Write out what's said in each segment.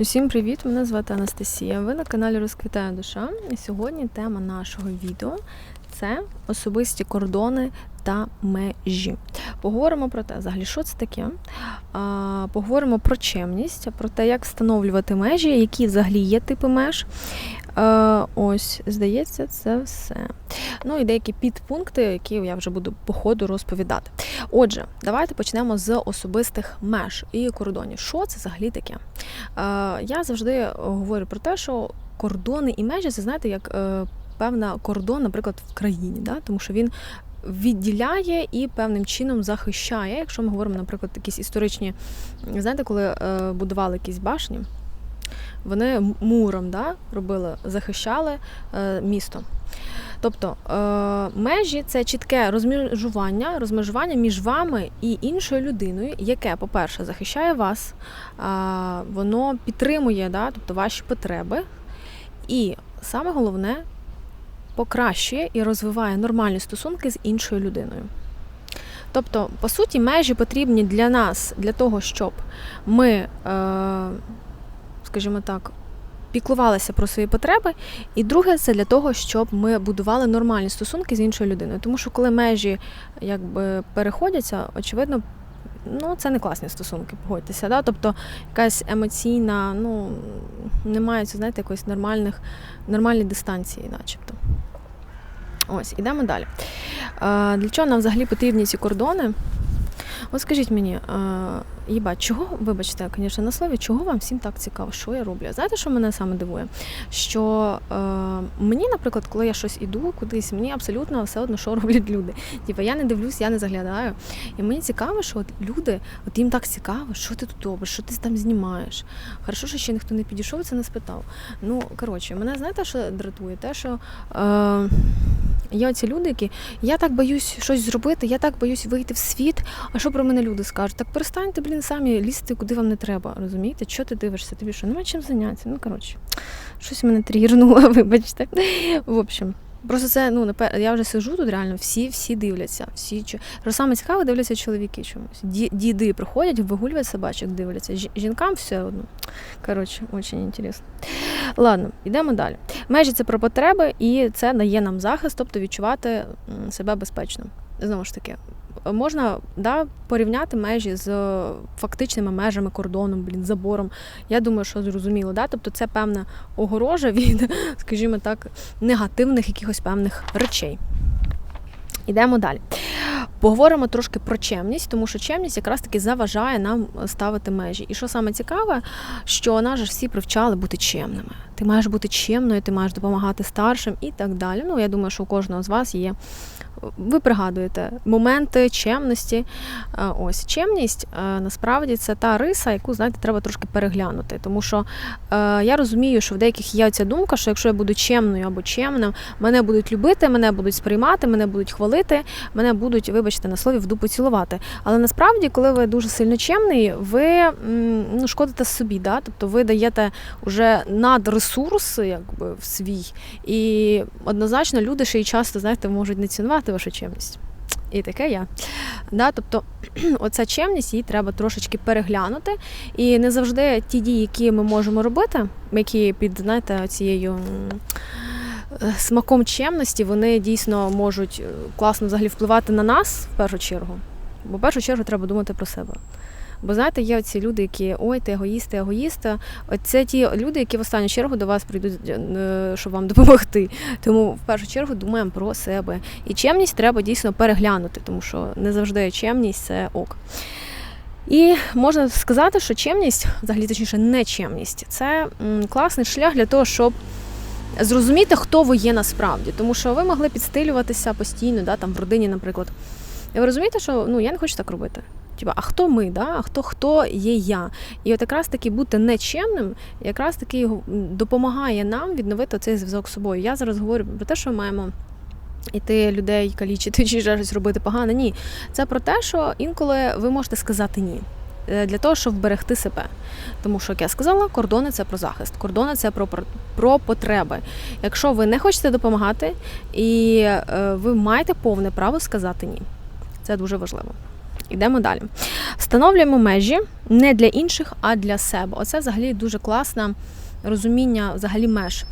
Усім привіт! Мене звати Анастасія. Ви на каналі Розквітає душа. І сьогодні тема нашого відео це особисті кордони та межі. Поговоримо про те, взагалі, що це таке. Поговоримо про чемність, про те, як встановлювати межі, які взагалі є типи меж. Е, Ось, здається, це все. Ну і деякі підпункти, які я вже буду по ходу розповідати. Отже, давайте почнемо з особистих меж і кордонів. Що це взагалі таке? Е, Я завжди говорю про те, що кордони і межі це знаєте, як е, певна кордон, наприклад, в країні, да? тому що він. Відділяє і певним чином захищає, якщо ми говоримо, наприклад, якісь історичні, знаєте, коли будували якісь башні, вони муром да, робили, захищали е, місто. Тобто е, межі це чітке розмежування, розмежування між вами і іншою людиною, яке, по-перше, захищає вас, воно підтримує да, тобто ваші потреби, і саме головне покращує і розвиває нормальні стосунки з іншою людиною. Тобто, по суті, межі потрібні для нас, для того, щоб ми, е, скажімо так, піклувалися про свої потреби. І друге, це для того, щоб ми будували нормальні стосунки з іншою людиною. Тому що коли межі якби переходяться, очевидно. Ну, це не класні стосунки, погодьтеся. Да? Тобто якась емоційна, ну, немає, знаєте, якоїсь нормальних, нормальної дистанції, начебто. Ось, ідемо далі. Е, Для чого нам взагалі потрібні ці кордони? От скажіть мені, е, чого, вибачте, звісно, на слові, чого вам всім так цікаво, що я роблю? Знаєте, що мене саме дивує? Що е, мені, наприклад, коли я щось іду кудись, мені абсолютно все одно, що роблять люди. Типа я не дивлюсь, я не заглядаю. І мені цікаво, що от люди, от їм так цікаво, що ти тут робиш, що ти там знімаєш. Хорошо, що ще ніхто не підійшов це не спитав. Ну, коротше, мене знаєте, що дратує? Те, що е, є оці люди, які я так боюсь щось зробити, я так боюсь вийти в світ. А що про мене люди скажуть? Так перестаньте, блін, самі лізти, куди вам не треба. Розумієте? Що ти дивишся? Тобі що? Нема чим зайнятися. Ну, коротше, щось мене тригернуло, вибачте. В общем. Просто це, ну, я вже сижу тут, реально, всі всі дивляться. Всі, що саме цікаве, дивляться чоловіки чомусь. Ді, діди приходять, вигулюють собачок, дивляться. Жінкам все одно. Коротше, дуже інтересно. Ладно, йдемо далі. Межі це про потреби, і це дає нам захист, тобто відчувати себе безпечно. Знову ж таки, можна да, порівняти межі з фактичними межами, кордоном, блін, забором. Я думаю, що зрозуміло. Да? Тобто це певна огорожа від, скажімо так, негативних якихось певних речей. Йдемо далі. Поговоримо трошки про чемність, тому що чемність якраз таки заважає нам ставити межі. І що саме цікаве, що нас же всі привчали бути чемними. Ти маєш бути чемною, ти маєш допомагати старшим і так далі. Ну, я думаю, що у кожного з вас є. Ви пригадуєте моменти чемності. Ось чемність насправді це та риса, яку знаєте, треба трошки переглянути. Тому що е, я розумію, що в деяких є ця думка, що якщо я буду чемною або чемним, мене будуть любити, мене будуть сприймати, мене будуть хвалити, мене будуть, вибачте, на слові в дупу цілувати. Але насправді, коли ви дуже сильно чемний, ви ну, шкодите собі, да? тобто ви даєте вже надресурс якби, в свій. І однозначно люди ще й часто знаєте, можуть не цінувати вашу чемність. І таке я. Да, Тобто оця чемність її треба трошечки переглянути. І не завжди ті дії, які ми можемо робити, які під знаєте, цією смаком чемності, вони дійсно можуть класно взагалі впливати на нас в першу чергу. Бо в першу чергу треба думати про себе. Бо знаєте, є оці люди, які ой, ти егоїст, ти. Це ті люди, які в останню чергу до вас прийдуть, щоб вам допомогти. Тому в першу чергу думаємо про себе. І чемність треба дійсно переглянути, тому що не завжди чемність це ок. І можна сказати, що чемність, взагалі точніше, нечемність це класний шлях для того, щоб. Зрозуміти, хто ви є насправді, тому що ви могли підстилюватися постійно, да, там в родині, наприклад. І ви розумієте, що ну я не хочу так робити. Типа, а хто ми, да? а хто хто є я? І от якраз таки бути нечемним, якраз таки допомагає нам відновити цей зв'язок з собою. Я зараз говорю про те, що ми маємо. Іти людей калічити чи щось робити погано. Ні. Це про те, що інколи ви можете сказати ні. Для того, щоб вберегти себе. Тому що, як я сказала, кордони це про захист, кордони це про про потреби. Якщо ви не хочете допомагати, і е, ви маєте повне право сказати ні. Це дуже важливо. Йдемо далі. Встановлюємо межі не для інших, а для себе. Оце взагалі дуже класне розуміння взагалі меж.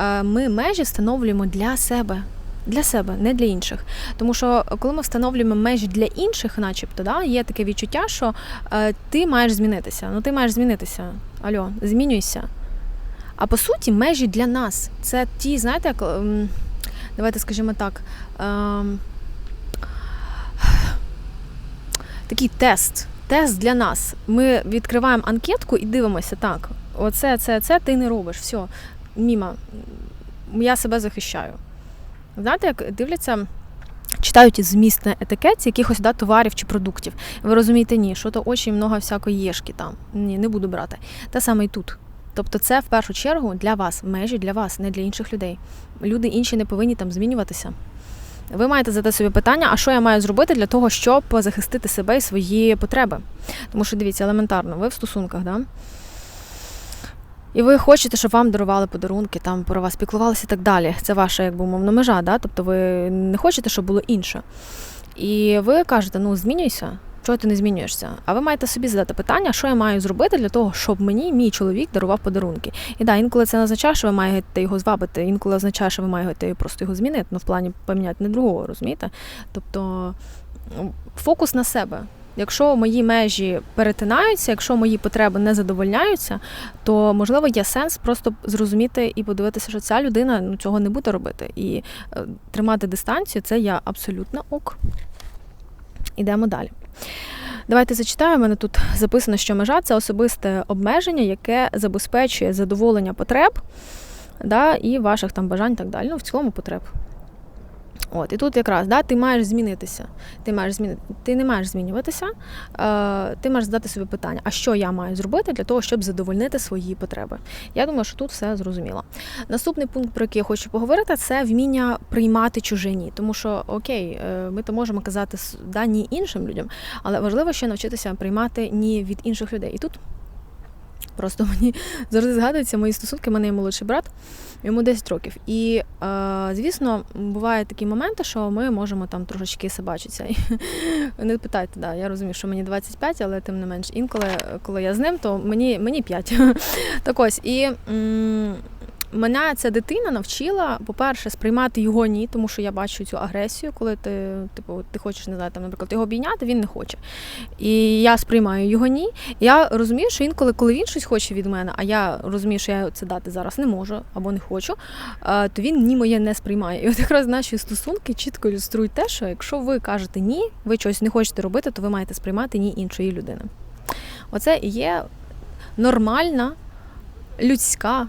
Е, Ми межі встановлюємо для себе. Для себе, не для інших. Тому що коли ми встановлюємо межі для інших, начебто, да, є таке відчуття, що е, ти маєш змінитися. Ну ти маєш змінитися. Альо, змінюйся. А по суті, межі для нас. Це ті, знаєте, як, ем, давайте скажімо так. ем, такий тест. Тест для нас. Ми відкриваємо анкетку і дивимося так. Оце, це, це ти не робиш. Все, міма, я себе захищаю. Знаєте, як дивляться, читають зміст на етикетці якихось да, товарів чи продуктів. Ви розумієте, ні, що то очень много всякої єшки там. Ні, не буду брати. Те саме і тут. Тобто, це в першу чергу для вас, межі для вас, не для інших людей. Люди інші не повинні там змінюватися. Ви маєте задати собі питання, а що я маю зробити для того, щоб захистити себе і свої потреби. Тому що дивіться, елементарно, ви в стосунках, да? І ви хочете, щоб вам дарували подарунки, там про вас піклувалися і так далі. Це ваша, якби умовна межа, да? тобто ви не хочете, щоб було інше. І ви кажете, ну змінюйся, чого ти не змінюєшся? А ви маєте собі задати питання, що я маю зробити для того, щоб мені мій чоловік дарував подарунки. І да, інколи це не означає, що ви маєте його звабити, інколи означає, що ви маєте просто його змінити, ну в плані поміняти не другого, розумієте? Тобто фокус на себе. Якщо мої межі перетинаються, якщо мої потреби не задовольняються, то можливо є сенс просто зрозуміти і подивитися, що ця людина ну, цього не буде робити. І е, тримати дистанцію це я абсолютно ок. Ідемо далі. Давайте зачитаю. У мене тут записано, що межа це особисте обмеження, яке забезпечує задоволення потреб да, і ваших там бажань так далі. Ну, в цілому потреб. От, і тут якраз да, ти маєш змінитися. Ти маєш змінити, ти не маєш змінюватися, е, ти маєш задати собі питання, а що я маю зробити для того, щоб задовольнити свої потреби. Я думаю, що тут все зрозуміло. Наступний пункт, про який я хочу поговорити, це вміння приймати чуже ні. Тому що окей, е, ми то можемо казати да, ні іншим людям, але важливо ще навчитися приймати ні від інших людей. І тут Просто мені завжди згадуються мої стосунки, в мене є молодший брат, йому 10 років. І, е, звісно, бувають такі моменти, що ми можемо там трошечки собачитися. Не питайте, да, я розумію, що мені 25, але тим не менш, інколи, коли я з ним, то мені мені 5. Так ось. І м- Мене ця дитина навчила, по-перше, сприймати його ні, тому що я бачу цю агресію, коли ти, типу, ти хочеш не знаю, там, наприклад, його обійняти, він не хоче. І я сприймаю його ні. Я розумію, що інколи, коли він щось хоче від мене, а я розумію, що я це дати зараз не можу або не хочу, то він ні моє не сприймає. І от якраз наші стосунки чітко ілюструють те, що якщо ви кажете ні, ви щось не хочете робити, то ви маєте сприймати ні іншої людини. Оце є нормальна людська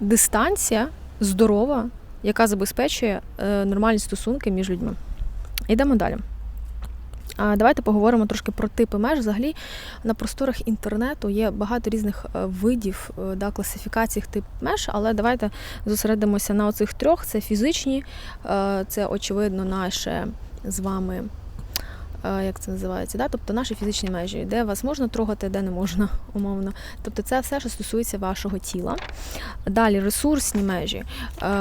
дистанція здорова, яка забезпечує е, нормальні стосунки між людьми. Йдемо далі. Давайте поговоримо трошки про типи меж. Взагалі на просторах інтернету є багато різних е, видів е, да, класифікацій тип меж, але давайте зосередимося на оцих трьох: це фізичні, це очевидно наше з вами як це називається, да? тобто наші фізичні межі, де вас можна трогати, де не можна, умовно. Тобто це все, що стосується вашого тіла. Далі ресурсні межі.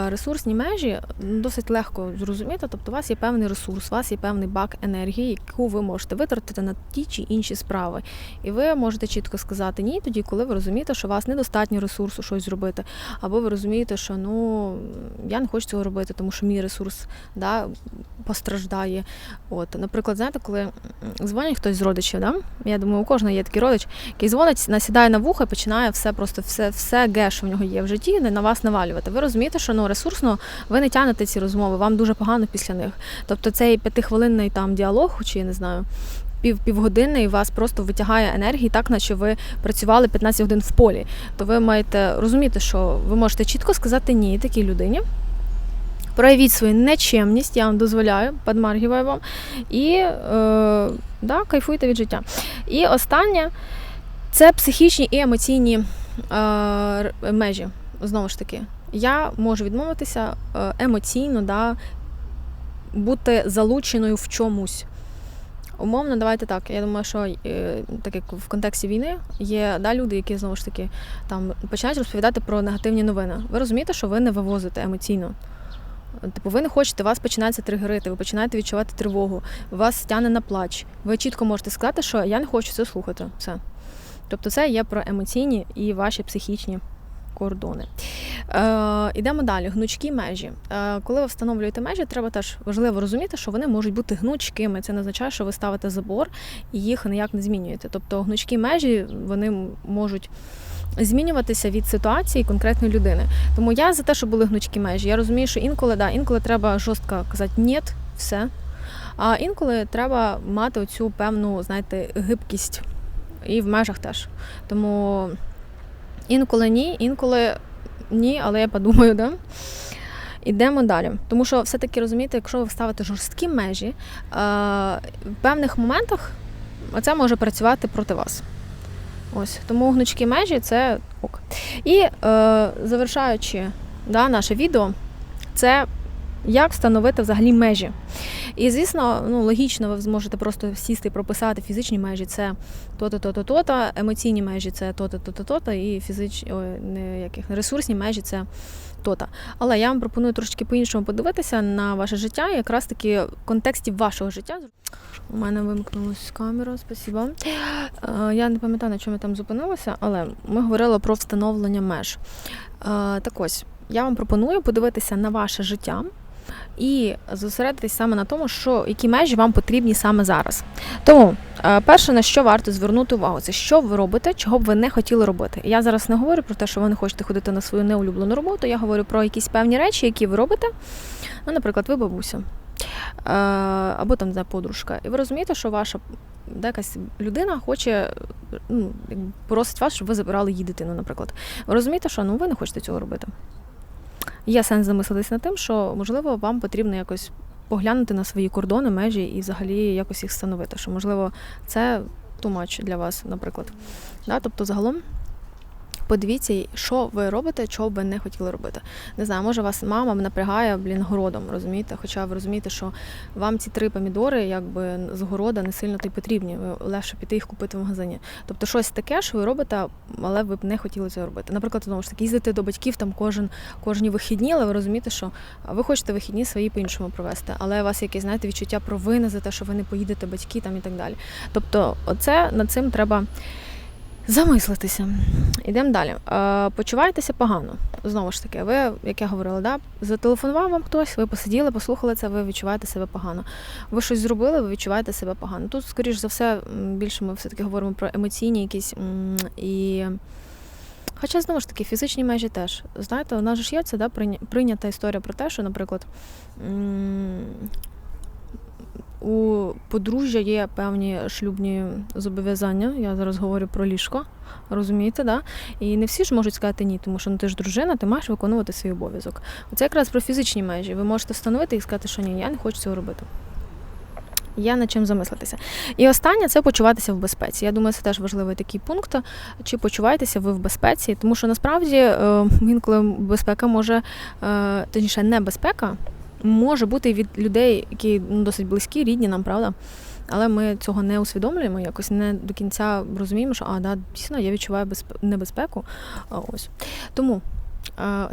Ресурсні межі досить легко зрозуміти, тобто у вас є певний ресурс, у вас є певний бак енергії, яку ви можете витратити на ті чи інші справи. І ви можете чітко сказати ні, тоді, коли ви розумієте, що у вас недостатньо ресурсу щось зробити, або ви розумієте, що ну я не хочу цього робити, тому що мій ресурс да, постраждає. От, Наприклад, знаєте, коли дзвонить хтось з родичів, да? я думаю, у кожного є такий родич, який дзвонить, насідає на вухо і починає все просто все все ге, що в нього є в житті, на вас навалювати. Ви розумієте, що ну, ресурсно ви не тягнете ці розмови, вам дуже погано після них. Тобто цей п'ятихвилинний там діалог, чи я не знаю. Пів півгодини вас просто витягає енергії, так наче ви працювали 15 годин в полі. То ви маєте розуміти, що ви можете чітко сказати ні такій людині. Проявіть свою нечемність, я вам дозволяю, подмаргіваю вам. І е, да, кайфуйте від життя. І останнє це психічні і емоційні е, межі. Знову ж таки, я можу відмовитися е, емоційно, да, бути залученою в чомусь. Умовно, давайте так. Я думаю, що е, так як в контексті війни є да, люди, які знову ж таки там починають розповідати про негативні новини. Ви розумієте, що ви не вивозите емоційно. Типу, ви не хочете, вас починається тригерити, ви починаєте відчувати тривогу, вас тягне на плач. Ви чітко можете сказати, що я не хочу це слухати. Все. Тобто, це є про емоційні і ваші психічні кордони. Е, Ідемо далі. Гнучкі межі. Е, коли ви встановлюєте межі, треба теж важливо розуміти, що вони можуть бути гнучкими. Це не означає, що ви ставите забор і їх ніяк не змінюєте. Тобто гнучкі межі вони можуть змінюватися від ситуації конкретної людини. Тому я за те, що були гнучкі межі. Я розумію, що інколи да, інколи треба жорстко казати ні, все. А інколи треба мати оцю певну, знаєте, гибкість. І в межах теж. Тому інколи ні, інколи ні, але я подумаю, да? Ідемо далі. Тому що все-таки розумієте, якщо ви ставите жорсткі межі, е, в певних моментах це може працювати проти вас. Ось тому гнучкі межі це ок. І е, завершаючи да, наше відео, це як встановити взагалі межі. І звісно, ну логічно, ви зможете просто сісти і прописати фізичні межі це то-то, то-то, то-то, емоційні межі це то-то, то-то, то-то, і фізичні ой, не яких ресурсні межі це то-то. Але я вам пропоную трошки по-іншому подивитися на ваше життя, якраз таки в контексті вашого життя. У мене вимкнулася камера, спасибо. Е, Я не пам'ятаю, на чому я там зупинилася, але ми говорили про встановлення меж. Е, Так ось, я вам пропоную подивитися на ваше життя і зосередитись саме на тому, що які межі вам потрібні саме зараз. Тому е, перше, на що варто звернути увагу, це що ви робите, чого б ви не хотіли робити. Я зараз не говорю про те, що ви не хочете ходити на свою неулюблену роботу. Я говорю про якісь певні речі, які ви робите. Ну, наприклад, ви бабуся. Е, Або там знаю, подружка, і ви розумієте, що ваша де якась людина хоче ну, просить вас, щоб ви забирали її дитину, наприклад. Ви розумієте, що ну ви не хочете цього робити. Є сенс замислитись над тим, що можливо вам потрібно якось поглянути на свої кордони, межі і взагалі якось їх встановити. Що можливо це тумач для вас, наприклад. Да? Тобто, загалом. Подивіться, що ви робите, чого б ви не хотіли робити. Не знаю, може вас мама напрягає блін городом, розумієте? Хоча ви розумієте, що вам ці три помідори, якби з города, не сильно то потрібні. Ви легше піти їх купити в магазині. Тобто щось таке, що ви робите, але ви б не хотіли цього робити. Наприклад, знову ж таки, їздити до батьків там кожен кожні вихідні, але ви розумієте, що ви хочете вихідні свої по-іншому провести. Але у вас якесь знаєте відчуття провини за те, що ви не поїдете батьки там і так далі. Тобто, оце над цим треба. Замислитися. Ідемо далі. Е, почуваєтеся погано. Знову ж таки, ви, як я говорила, да, зателефонував вам хтось, ви посиділи, послухали це, ви відчуваєте себе погано. Ви щось зробили, ви відчуваєте себе погано. Тут, скоріш за все, більше ми все-таки говоримо про емоційні якісь і. Хоча, знову ж таки, фізичні межі теж. Знаєте, у нас ж є це да, прийня- прийнята історія про те, що, наприклад, у подружжя є певні шлюбні зобов'язання. Я зараз говорю про ліжко, розумієте, да? І не всі ж можуть сказати ні, тому що ну, ти ж дружина, ти маєш виконувати свій обов'язок. Оце якраз про фізичні межі. Ви можете встановити і сказати, що ні, я не хочу цього робити. Є над чим замислитися. І останнє це почуватися в безпеці. Я думаю, це теж важливий такий пункт. Чи почуваєтеся ви в безпеці? Тому що насправді е, інколи безпека може, е, точніше, небезпека може бути від людей, які ну, досить близькі, рідні нам, правда? Але ми цього не усвідомлюємо, якось не до кінця розуміємо, що а, да, дійсно я відчуваю безпе- небезпеку. Ось. Тому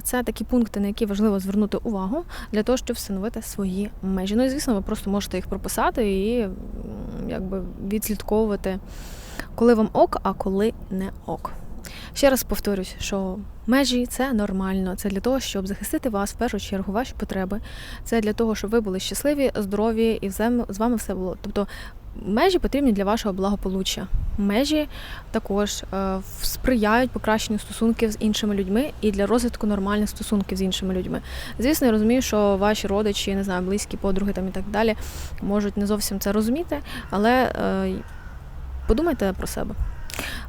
це такі пункти, на які важливо звернути увагу для того, щоб встановити свої межі. Ну і звісно, ви просто можете їх прописати і якби відслідковувати, коли вам ок, а коли не ок. Ще раз повторюсь, що межі це нормально. Це для того, щоб захистити вас в першу чергу, ваші потреби. Це для того, щоб ви були щасливі, здорові і з вами все було. Тобто межі потрібні для вашого благополуччя. Межі також е, сприяють покращенню стосунків з іншими людьми і для розвитку нормальних стосунків з іншими людьми. Звісно, я розумію, що ваші родичі, не знаю, близькі, подруги там і так далі можуть не зовсім це розуміти, але е, подумайте про себе.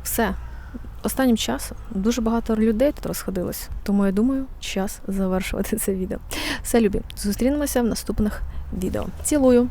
Все. Останнім часом дуже багато людей тут розходилось, тому я думаю, час завершувати це відео. Все любі. Зустрінемося в наступних відео. Цілую!